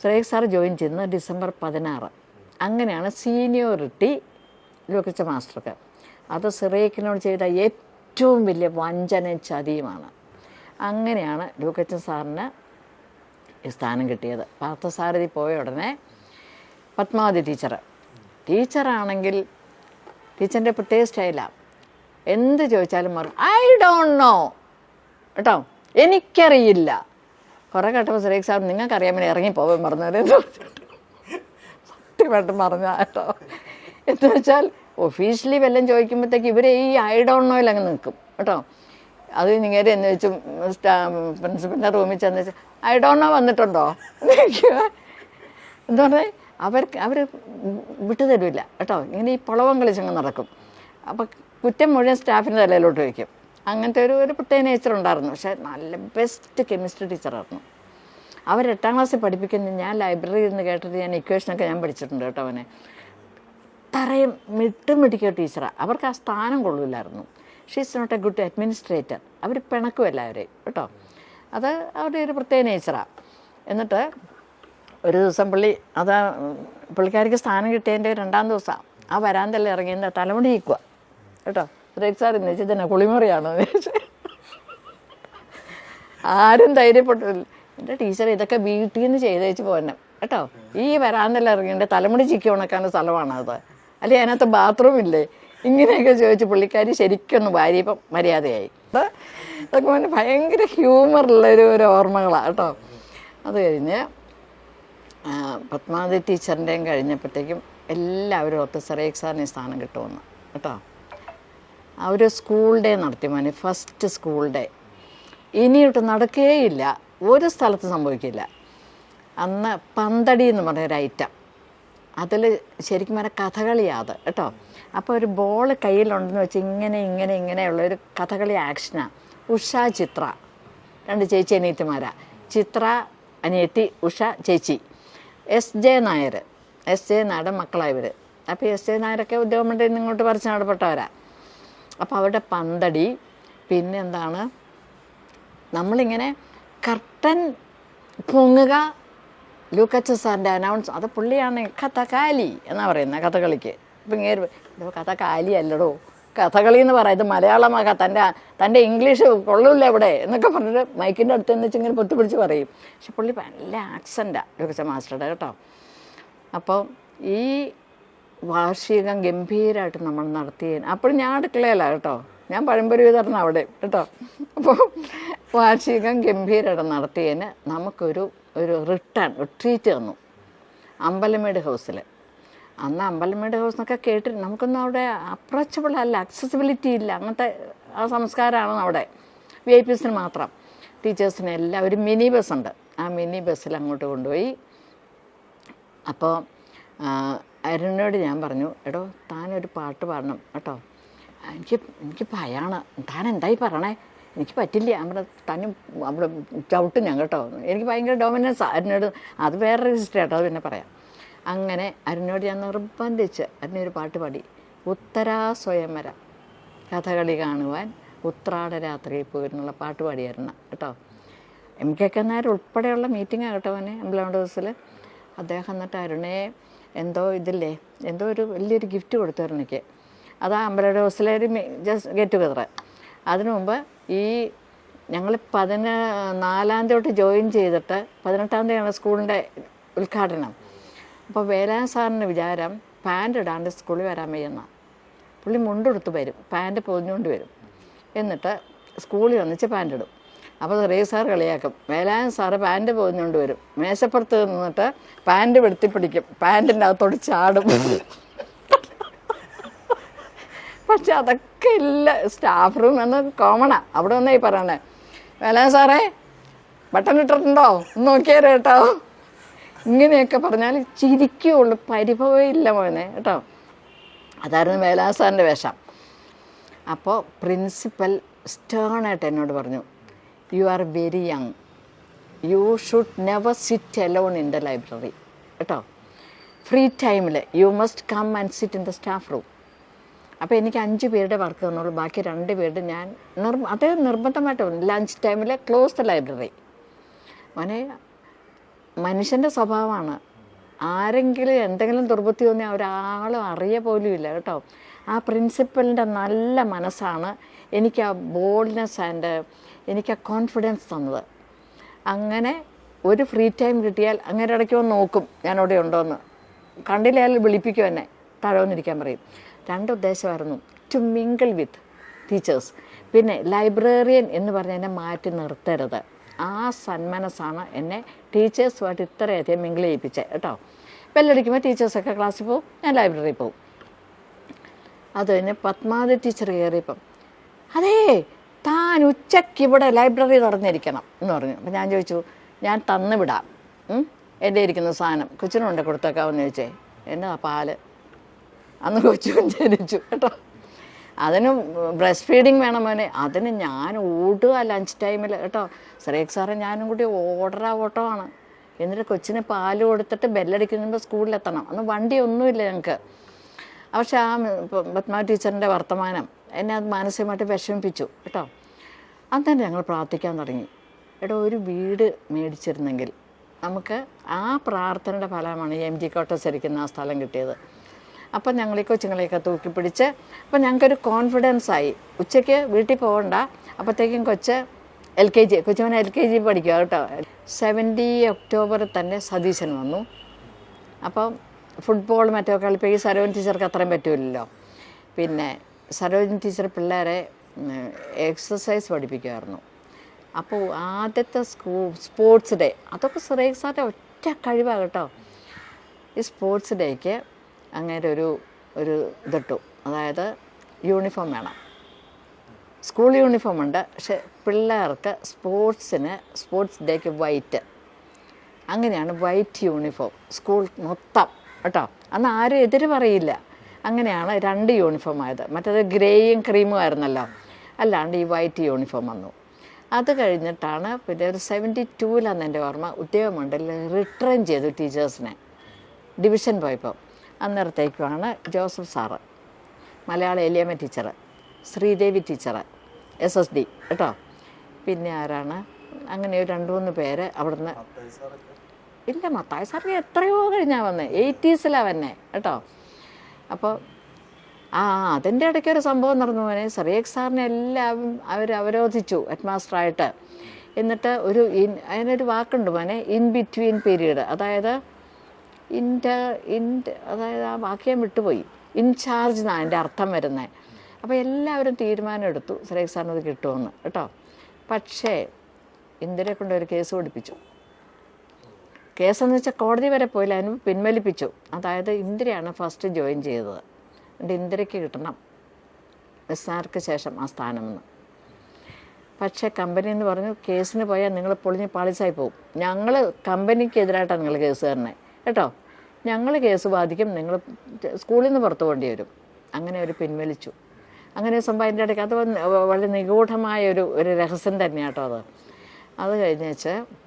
ശ്രേയക് സാർ ജോയിൻ ചെയ്യുന്നത് ഡിസംബർ പതിനാറ്. അങ്ങനെയാണ് സീനിയോറിറ്റി ലോകിച്ച മാസ്റ്റർക്ക്. അത് സിറേക്കിനോട് ചെയ്ത ഏറ്റവും വലിയ വഞ്ചന ചതിയുമാണ്. അങ്ങനെയാണ് ലൂക്കച്ചൻ സാറിന് ഈ സ്ഥാനം കിട്ടിയത്. പാർത്ഥസാരഥി പോയ ഉടനെ പത്മാവതി ടീച്ചർ ടീച്ചറാണെങ്കിൽ ടീച്ചറിന്റെ പ്രത്യേക സ്റ്റൈലാണ് എന്ത് ചോദിച്ചാലും മറക്കും ഐ ഡോണ്ട് നോ കേട്ടോ? എനിക്കറിയില്ല. കുറേ കേട്ടപ്പോൾ സുരേഖ് സാർ നിങ്ങൾക്കറിയാൻ വേണ്ടി ഇറങ്ങിപ്പോവാൻ പറഞ്ഞത് സത്യമായിട്ട് പറഞ്ഞ കേട്ടോ. എന്ന് വെച്ചാൽ ഒഫീഷ്യലി വല്ലതും ചോദിക്കുമ്പോഴത്തേക്ക് ഇവർ ഈ ഐ ഡോണ്ട് നോയിൽ അങ്ങ് നിൽക്കും കേട്ടോ. അത് നിങ്ങേരെ എന്ന് വെച്ച് പ്രിൻസിപ്പലിന്റെ റൂമിൽ ചെന്ന് വെച്ചാൽ ഐ ഡോണ്ട് നോ വന്നിട്ടുണ്ടോ? എന്താ പറഞ്ഞാൽ അവർക്ക് അവർ വിട്ടു തരില്ല കേട്ടോ. ഇങ്ങനെ ഈ പൊളവം കളിച്ചങ്ങ് നടക്കും. അപ്പം കുറ്റം മുഴുവൻ സ്റ്റാഫിന്റെ തലയിലോട്ട് വയ്ക്കും. അങ്ങനത്തെ ഒരു ഒരു പ്രത്യേക നേച്ചർ ഉണ്ടായിരുന്നു. പക്ഷേ നല്ല ബെസ്റ്റ് കെമിസ്ട്രി ടീച്ചറായിരുന്നു അവർ എട്ടാം ക്ലാസ്സിൽ പഠിപ്പിക്കുന്നത് ഞാൻ ലൈബ്രറിയിൽ നിന്ന് കേട്ടത് ഞാൻ ഇക്വേഷനൊക്കെ ഞാൻ പഠിച്ചിട്ടുണ്ട് കേട്ടോ അവനെ. തറയും മിട്ടും മിടിക്കുക ടീച്ചറാണ് അവർക്ക് ആ സ്ഥാനം കൊള്ളില്ലായിരുന്നു she's not a good administrator അവർ പിണക്കുമല്ല എല്ലാവരെയും കേട്ടോ. അത് അവരുടെ ഒരു പ്രത്യേക നേച്ചറാണ് എന്നിട്ട് ഒരു ദിവസം പുള്ളി അത് പുള്ളിക്കാരിക്ക് സ്ഥാനം കിട്ടിയതിന്റെ രണ്ടാം ദിവസമാണ് ആ വരാന്തല്ല ഇറങ്ങി എന്താ തലമുടി നീക്കുക കേട്ടോ. സുരേഷ് സാർ എന്ന് വെച്ചാൽ തന്നെ ആരും ധൈര്യപ്പെട്ടില്ല എന്റെ ടീച്ചർ ഇതൊക്കെ വീട്ടിൽ നിന്ന് ചെയ്തേച്ച് പോരണം കേട്ടോ? ഈ വരാന്തല്ല ഇറങ്ങിയിട്ട് തലമുടി ചിക്കി ഉണക്കാനുള്ള സ്ഥലമാണത് അല്ലെ അതിനകത്ത് ബാത്റൂം ഇല്ലേ? ഇങ്ങനെയൊക്കെ ചോദിച്ച് പുള്ളിക്കാരി ശരിക്കൊന്ന് വാരിയപ്പം മര്യാദയായി. അത് ഇതൊക്കെ പിന്നെ ഭയങ്കര ഹ്യൂമറുള്ളൊരു ഒരു ഓർമ്മകളാണ് കേട്ടോ? അത് കഴിഞ്ഞ് പത്മാവതി ടീച്ചറിന്റെയും കഴിഞ്ഞപ്പോഴത്തേക്കും എല്ലാവരും ഒത്ത് സെറേക്സാറിന് സ്ഥാനം കിട്ടുമെന്ന് കേട്ടോ? ഒരു സ്കൂൾ ഡേ നടത്തി മോനെ ഫസ്റ്റ് സ്കൂൾ ഡേ ഇനിയിട്ട് നടക്കുകയില്ല ഒരു സ്ഥലത്ത് സംഭവിക്കില്ല. അന്ന് പന്തടി എന്ന് പറഞ്ഞൊരു ഐറ്റം അതിൽ ശരിക്കും പറഞ്ഞാൽ കഥകളിയാണ് അത് കേട്ടോ. അപ്പോൾ ഒരു ബോൾ കയ്യിലുണ്ടെന്ന് വെച്ച് ഇങ്ങനെ ഇങ്ങനെ ഇങ്ങനെയുള്ള ഒരു കഥകളി ആക്ഷനാണ് ഉഷ ചിത്ര. രണ്ട് ചേച്ചി അനിയത്തിമാരാ. ചിത്ര അനിയത്തി ഉഷ ചേച്ചി. S J Nair S J നായരുടെ മക്കളായവർ അപ്പോൾ എസ് ജെ നായരൊക്കെ ഉദ്യോഗം നിന്ന് ഇങ്ങോട്ട് പറിച്ച് നടപ്പെട്ടവരാ. അപ്പോൾ അവരുടെ പന്തടി പിന്നെന്താണ് നമ്മളിങ്ങനെ കർട്ടൻ പൊങ്ങുക ലൂക്കച്ച സാറിന്റെ അനൗൺസ് അത് പുള്ളിയാണ് കഥകാലി എന്നാ പറയുന്നത് കഥകളിക്ക്. ഇപ്പം ഇങ്ങനെ ഇതോ കഥകാലി അല്ലടോ കഥകളി എന്ന് പറയാം ഇത് മലയാളമാകാം തന്റെ തന്റെ ഇംഗ്ലീഷ് കൊള്ളില്ല ഇവിടെ എന്നൊക്കെ പറഞ്ഞിട്ട് മൈക്കിന്റെ അടുത്ത് നിന്ന് ഇങ്ങനെ പൊട്ടിപ്പിടിച്ച് പറയും. പക്ഷെ പുള്ളി നല്ല ആക്സന്റാണ് ലൂക്കച്ച മാസ്റ്ററുടെ കേട്ടോ. അപ്പോൾ ഈ വാർഷികം ഗംഭീരമായിട്ട് നമ്മൾ നടത്തിയ അപ്പോൾ ഞാൻ അടുക്കളയല്ല കേട്ടോ. ഞാൻ പഴംപൊരി വിതരണം അവിടെ കേട്ടോ. അപ്പോൾ വാർഷികം ഗംഭീരമായിട്ട് നടത്തിയതിന് നമുക്കൊരു ഒരു റിട്ടേൺ ട്രീറ്റ് തന്നു. അമ്പലമേട് ഹൗസിൽ അന്ന് അമ്പലമേട് ഹൗസ് എന്നൊക്കെ കേട്ടിട്ട് നമുക്കൊന്നും അവിടെ അപ്രോച്ചബിൾ അല്ല അക്സസിബിലിറ്റി ഇല്ല. അങ്ങനത്തെ ആ സംസ്കാരമാണ് അവിടെ. വി ഐ പിസിന് മാത്രം. ടീച്ചേഴ്സിന് എല്ലാം ഒരു മിനി ബസ്സുണ്ട് ആ മിനി ബസ്സിൽ അങ്ങോട്ട് കൊണ്ടുപോയി. അപ്പോൾ അരുണിനോട് ഞാൻ പറഞ്ഞു എടോ താനൊരു പാട്ട് പാടണം കേട്ടോ. എനിക്ക് എനിക്ക് ഭയമാണ് താൻ എന്തായി പറയണേ? എനിക്ക് പറ്റില്ല. അവിടെ തന്നെ അവിടെ ചവിട്ടും ഞാൻ കേട്ടോ. എനിക്ക് ഭയങ്കര ഡോമിനൻസ് അരുണോട് അത് വേറെ ഹിസ്റ്ററി കേട്ടോ പിന്നെ പറയാം. അങ്ങനെ അരുണിനോട് ഞാൻ നിർബന്ധിച്ച് അരുണൊരു പാട്ട് പാടി. ഉത്തരാ സ്വയംവര കഥകളി കാണുവാൻ ഉത്രാട രാത്രിയിൽ പോയിരുന്നുള്ള പാട്ട് പാടിയായിരുന്നു കേട്ടോ. എം കെ കെ നായർ ഉൾപ്പെടെയുള്ള മീറ്റിംഗാണ് കേട്ടോ അവനെ എംബ്ലോണ്ട് ഹൗസിൽ അദ്ദേഹം എന്നിട്ട് അരുണേ എന്തോ ഇതില്ലേ എന്തോ ഒരു വലിയൊരു ഗിഫ്റ്റ് കൊടുത്തു എനിക്ക് അത് ആ അമ്പലയുടെ ഹൗസിലെ ഒരു ജസ്റ്റ് ഗെറ്റ് ടുഗദർ അതിനു മുമ്പ് ഈ ഞങ്ങൾ പതിന നാലാം തൊട്ട് ജോയിൻ ചെയ്തിട്ട് പതിനെട്ടാം തീയതിയാണ് സ്കൂളിന്റെ ഉദ്ഘാടനം. അപ്പോൾ വേലാൻ സാറിന് വിചാരം പാന്റ് ഇടാണ്ട് സ്കൂളിൽ വരാൻ വയ്യെന്ന. പുള്ളി മുണ്ടെടുത്ത് വരും പാന്റ് പൊതിഞ്ഞുകൊണ്ട് വരും. എന്നിട്ട് സ്കൂളിൽ വന്നിച്ച് പാന്റ് ഇടും. അപ്പോൾ റേസ് സാർ കളിയാക്കും. വേലായൻ സാറ് പാന്റ് പോഞ്ഞുകൊണ്ട് വരും. മേശപ്പുറത്ത് നിന്നിട്ട് പാന്റ് വെടുത്തി പിടിക്കും. പാന്റിന്റെ അകത്തോട് ചാടും. പക്ഷെ അതൊക്കെ ഇല്ല. സ്റ്റാഫ് റൂം എന്ന് കോമണാ. അവിടെ വന്നേ പറയണേ. വേലായൻ സാറേ ബട്ടൺ ഇട്ടിട്ടുണ്ടോ? ഒന്ന് നോക്കിയാലോ കേട്ടോ. ഇങ്ങനെയൊക്കെ പറഞ്ഞാൽ ചിരിക്കുള്ളൂ. പരിഭവം ഇല്ല മോനെ കേട്ടോ. അതായിരുന്നു വേലായൻ സാറിന്റെ വേഷം. അപ്പോൾ പ്രിൻസിപ്പൽ സ്റ്റേണായിട്ട് എന്നോട് പറഞ്ഞു. You are very young you should never sit alone in the library കേട്ടോ? ഫ്രീ ടൈമിൽ you must come and sit in the staff room അപ്പോൾ എനിക്ക് അഞ്ച് പേരുടെ വർക്ക് തന്നുള്ളൂ ബാക്കി രണ്ട് പേരുടെ ഞാൻ നിർ അത് നിർബന്ധമായിട്ട് ലഞ്ച് ടൈമിൽ ക്ലോസ് ദ ലൈബ്രറി മോനെ മനുഷ്യന്റെ സ്വഭാവമാണ്. ആരെങ്കിലും എന്തെങ്കിലും ദുർബുദ്ധി തോന്നിയാൽ ഒരാളും അറിയ പോലും ഇല്ല കേട്ടോ. ആ പ്രിൻസിപ്പലിന്റെ നല്ല മനസ്സാണ്. എനിക്ക് ആ ബോൾഡ്നെസ് ആൻഡ് എനിക്ക് ആ കോൺഫിഡൻസ് തന്നത്. അങ്ങനെ ഒരു ഫ്രീ ടൈം കിട്ടിയാൽ അങ്ങനെ ഇടയ്ക്ക് വന്ന് നോക്കും ഞാൻ അവിടെ ഉണ്ടോയെന്ന് കണ്ടില്ലായാലും വിളിപ്പിക്കും എന്നെ. താഴെ പറയും. രണ്ട് ഉദ്ദേശമായിരുന്നു. ടു മിങ്കിൾ വിത്ത് ടീച്ചേഴ്സ് പിന്നെ ലൈബ്രറിയൻ എന്ന് പറഞ്ഞ് എന്നെ മാറ്റി നിർത്തരുത്. ആ സന്മനസ്സാണ് എന്നെ ടീച്ചേഴ്സുമായിട്ട് ഇത്രയധികം മിങ്കിൾ ചെയ്യിപ്പിച്ചത് കേട്ടോ. ബെല്ലടിക്കുമ്പോൾ ടീച്ചേഴ്സൊക്കെ ക്ലാസ്സിൽ പോകും ഞാൻ ലൈബ്രറിയിൽ പോകും അത് കഴിഞ്ഞ് പത്മാവതി ടീച്ചർ കയറിയപ്പം അതേ താൻ ഉച്ചയ്ക്ക് ഇവിടെ ലൈബ്രറി തുറന്നിരിക്കണം എന്ന് പറഞ്ഞു. അപ്പം ഞാൻ ചോദിച്ചു ഞാൻ തന്നു വിടാം? എന്റെ ഇരിക്കുന്ന സാധനം. കൊച്ചിനുണ്ട് കൊടുത്തേക്കാവെന്ന് ചോദിച്ചേ. എന്നാ പാൽ. അന്ന് കൊച്ചു ജനിച്ചു കേട്ടോ. അതിന് ബ്രസ്റ്റ് ഫീഡിങ് വേണം മോനെ. അതിന് ഞാൻ ഓടുക ലഞ്ച് ടൈമിൽ കേട്ടോ. ശ്രേഖ് സാറേ ഞാനും കൂടി ഓർഡറാ ഓട്ടോ ആണ് എന്നിട്ട് കൊച്ചിന് പാൽ കൊടുത്തിട്ട് ബെല്ലടിക്കുമ്പോൾ സ്കൂളിലെത്തണം. അന്ന് വണ്ടിയൊന്നുമില്ല ഞങ്ങൾക്ക് പക്ഷെ ആ പത്മ ടീച്ചറിന്റെ വർത്തമാനം എന്നെ അത് മാനസികമായിട്ട് വിഷമിപ്പിച്ചു കേട്ടോ. അന്നേരം ഞങ്ങൾ പ്രാർത്ഥിക്കാൻ തുടങ്ങി. എടോ ഒരു വീട് മേടിച്ചിരുന്നെങ്കിൽ നമുക്ക് ആ പ്രാർത്ഥനയുടെ ഫലമാണ് എം ജി കോട്ടസ് ഇരിക്കുന്ന ആ സ്ഥലം കിട്ടിയത്. അപ്പം ഞങ്ങൾ ഈ കൊച്ചുങ്ങളെയൊക്കെ തൂക്കി പിടിച്ച് അപ്പം ഞങ്ങൾക്കൊരു കോൺഫിഡൻസ് ആയി. ഉച്ചയ്ക്ക് വീട്ടിൽ പോകണ്ട. അപ്പോഴത്തേക്കും കൊച്ച് എൽ കെ ജി കൊച്ചുമോനെ എൽ കെ ജി പഠിക്കുക കേട്ടോ. സെവന്റി ഒക്ടോബറിൽ തന്നെ സതീശൻ വന്നു. അപ്പം ഫുട്ബോൾ മറ്റോ കളിപ്പോൾ ഈ സരോൻ ടീച്ചർക്ക് അത്രയും പറ്റുമല്ലോ പിന്നെ സരോജൻ ടീച്ചർ പിള്ളേരെ എക്സസൈസ് പഠിപ്പിക്കുമായിരുന്നു. അപ്പോൾ ആദ്യത്തെ സ്കൂ സ്പോർട്സ് ഡേ അതൊക്കെ സുരേഖ് സാറിന്റെ ഒറ്റ കഴിവാണ് കേട്ടോ. ഈ സ്പോർട്സ് ഡേക്ക് അങ്ങനെ ഒരു ഒരു ഇതിട്ടു. അതായത് യൂണിഫോം വേണം. സ്കൂൾ യൂണിഫോം ഉണ്ട് പക്ഷെ പിള്ളേർക്ക് സ്പോർട്സിന് സ്പോർട്സ് ഡേക്ക് വൈറ്റ് അങ്ങനെയാണ് വൈറ്റ് യൂണിഫോം സ്കൂൾ മൊത്തം. കേട്ടോ. അന്ന് ആരും എതിര് പറയില്ല. അങ്ങനെയാണ് രണ്ട് യൂണിഫോം ആയത്. മറ്റേത് ഗ്രേയും ക്രീമും ആയിരുന്നല്ലോ. അല്ലാണ്ട് ഈ വൈറ്റ് യൂണിഫോം വന്നു. അത് കഴിഞ്ഞിട്ടാണ് പിന്നെ ഒരു സെവന്റി ടൂവിലാണ് എന്റെ ഓർമ്മ. ഉദ്യോഗമണ്ഡലിൽ റിട്ടേൺ ചെയ്തു ടീച്ചേഴ്സിനെ ഡിവിഷൻ പോയപ്പോൾ അന്നേരത്തേക്കുമാണ് Joseph sir. Malayalam Eliyamma teacher Sreedevi teacher S S D കേട്ടോ? പിന്നെ ആരാണ്? അങ്ങനെ ഒരു രണ്ട് മൂന്ന് പേര് അവിടുന്ന് ഇല്ല മത്തായ സാറിന് എത്രയോ കഴിഞ്ഞാൽ വന്നേ. എയ്റ്റീസിലാണ് വന്നേ. കേട്ടോ? അപ്പോൾ ആ അതിന്റെ ഇടയ്ക്ക് ഒരു സംഭവം നടന്നു പോനെ സറിയക് സാറിനെ എല്ലാവരും അവർ അവരോധിച്ചു ഹെഡ് മാസ്റ്ററായിട്ട് എന്നിട്ട് ഒരു ഇൻ അതിനൊരു വാക്കുണ്ട് മോനെ ഇൻ ബിറ്റ്വീൻ പീരീഡ് അതായത് ഇന്റർ ഇൻ അതായത് ആ വാക്യം വിട്ടുപോയി. ഇൻചാർജ് എന്നാണ് അതിന്റെ അർത്ഥം വരുന്നത് അപ്പോൾ എല്ലാവരും തീരുമാനം എടുത്തു സറിയക് സാറിന് അത് കിട്ടുമെന്ന് കേട്ടോ. പക്ഷേ ഇന്ദിരയെ കൊണ്ട് ഒരു കേസ് കൊടുപ്പിച്ചു കേസെന്ന് വെച്ചാൽ കോടതി വരെ പോയില്ല അതിന് പിൻവലിപ്പിച്ചു. അതായത് ഇന്ദിരയാണ് ഫസ്റ്റ് ജോയിൻ ചെയ്തത്. എന്നിട്ട് ഇന്ദിരയ്ക്ക് കിട്ടണം എസ് ആർക്ക് ശേഷം ആ സ്ഥാനമെന്ന്. പക്ഷേ കമ്പനി എന്ന് പറഞ്ഞു കേസിന് പോയാൽ നിങ്ങൾ പൊളിഞ്ഞ് പാളിസായി പോകും ഞങ്ങൾ കമ്പനിക്കെതിരായിട്ടാണ് നിങ്ങൾ കേസ് തരണേ. കേട്ടോ? ഞങ്ങൾ കേസ് ബാധിക്കും നിങ്ങൾ സ്കൂളിൽ നിന്ന് പുറത്തു പോകേണ്ടി വരും. അങ്ങനെ അവർ പിൻവലിച്ചു. അങ്ങനെ സംഭവം അതിന്റെ ഇടയ്ക്ക് അത് വളരെ നിഗൂഢമായ ഒരു ഒരു രഹസ്യം തന്നെയാട്ടോ അത്. അത് കഴിഞ്ഞ് വെച്ച്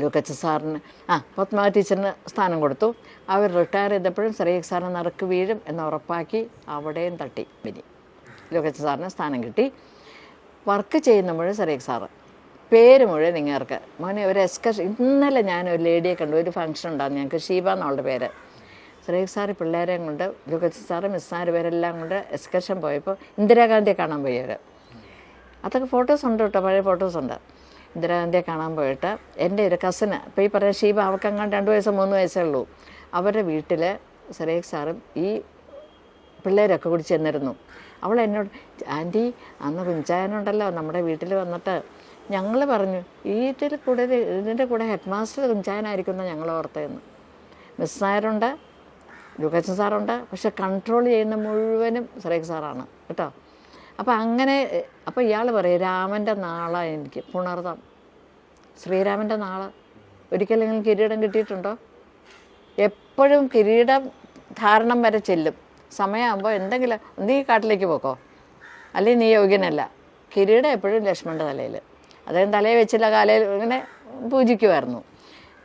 ലൂക്കച്ച സാറിന് ആ പത്മ ടീച്ചറിന് സ്ഥാനം കൊടുത്തു. അവർ റിട്ടയർ ചെയ്തപ്പോഴും സെറിയക് സാറിന് നറുക്ക് വീഴും എന്ന് ഉറപ്പാക്കി അവിടെയും തട്ടി. പിന്നെ ലൂക്കച്ച സാറിന് സ്ഥാനം കിട്ടി. വർക്ക് ചെയ്യുന്ന മുഴുവൻ സെറിയക് സാറ്. പേര് മുഴുവൻ നിങ്ങൾക്ക് മോനെ ഒരു എക്സ്കർഷൻ ഇന്നലെ ഞാൻ ഒരു ലേഡിയെ കണ്ടു ഒരു ഫംഗ്ഷൻ ഉണ്ടായിരുന്നു ഞങ്ങൾക്ക് ഷീബ എന്നുള്ള പേര്. സെറിയക് സാറ് പിള്ളേരെയും കൊണ്ട് ലൂക്കച്ച സാറ് മിസ്സാർ പേരെല്ലാം കൊണ്ട് എക്സ്കർഷൻ പോയപ്പോൾ ഇന്ദിരാഗാന്ധിയെ കാണാൻ പോയി അവർ അതൊക്കെ ഫോട്ടോസ് ഉണ്ട് കേട്ടോ പഴയ ഫോട്ടോസ് ഉണ്ട്. ഇന്ദിരാഗാന്ധിയെ കാണാൻ പോയിട്ട് എന്റെ ഒരു കസിന് ഇപ്പോൾ ഈ പറഞ്ഞ ഷീബ അവക്കങ്ങാൻ രണ്ട് വയസ്സോ മൂന്ന് വയസ്സേ ഉള്ളൂ. അവരുടെ വീട്ടിൽ സരേഖ് സാറും ഈ പിള്ളേരൊക്കെ കൂടി ചെന്നിരുന്നു. അവൾ എന്നോട് ആന്റി അന്ന് കുഞ്ചായനുണ്ടല്ലോ നമ്മുടെ വീട്ടിൽ വന്നിട്ട് ഞങ്ങൾ പറഞ്ഞു ഇതിൽ കൂടെ ഇതിന്റെ കൂടെ ഹെഡ് മാസ്റ്റർ കുഞ്ചായനായിരിക്കും എന്ന് ഞങ്ങൾ ഓർത്തതെന്ന്. മിസ് നായരുണ്ട് ലൂക്കച്ചൻ സാറുണ്ട് പക്ഷെ കൺട്രോൾ ചെയ്യുന്ന മുഴുവനും സെറേഖ് സാറാണ് കേട്ടോ. അപ്പോൾ അങ്ങനെ അപ്പം ഇയാൾ പറയും രാമന്റെ നാളാണ് എനിക്ക് പുണർതം. ശ്രീരാമന്റെ നാൾ. ഒരിക്കലെങ്കിലും കിരീടം കിട്ടിയിട്ടുണ്ടോ? എപ്പോഴും കിരീടം ധാരണം വരെ ചെല്ലും. സമയമാകുമ്പോൾ എന്തെങ്കിലും നീ കാട്ടിലേക്ക് പോക്കോ? അല്ലെങ്കിൽ നീ യോഗ്യനല്ല. കിരീടം എപ്പോഴും ലക്ഷ്മണന്റെ തലയിൽ അദ്ദേഹം തലയിൽ വെച്ചില്ല കാലയിൽ ഇങ്ങനെ പൂജിക്കുമായിരുന്നു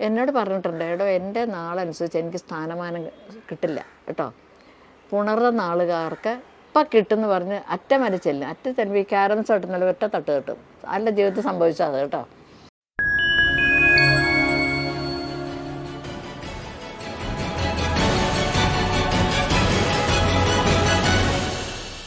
എന്നോട് പറഞ്ഞിട്ടുണ്ട് ഏടോ എന്റെ നാളനുസരിച്ച് എനിക്ക് സ്ഥാനമാനം കിട്ടില്ല കേട്ടോ. പുണർന്ന നാളുകാർക്ക് ഇപ്പം കിട്ടുമെന്ന് പറഞ്ഞ് അറ്റം വരെ ചെല്ലും. അറ്റം ചെല്ലുമ്പോൾ ഈ ക്യാരംസ് കിട്ടുന്നല്ലോ ഒറ്റ തട്ട് കിട്ടും അല്ല ജീവിതത്തിൽ സംഭവിച്ചത് കേട്ടോ.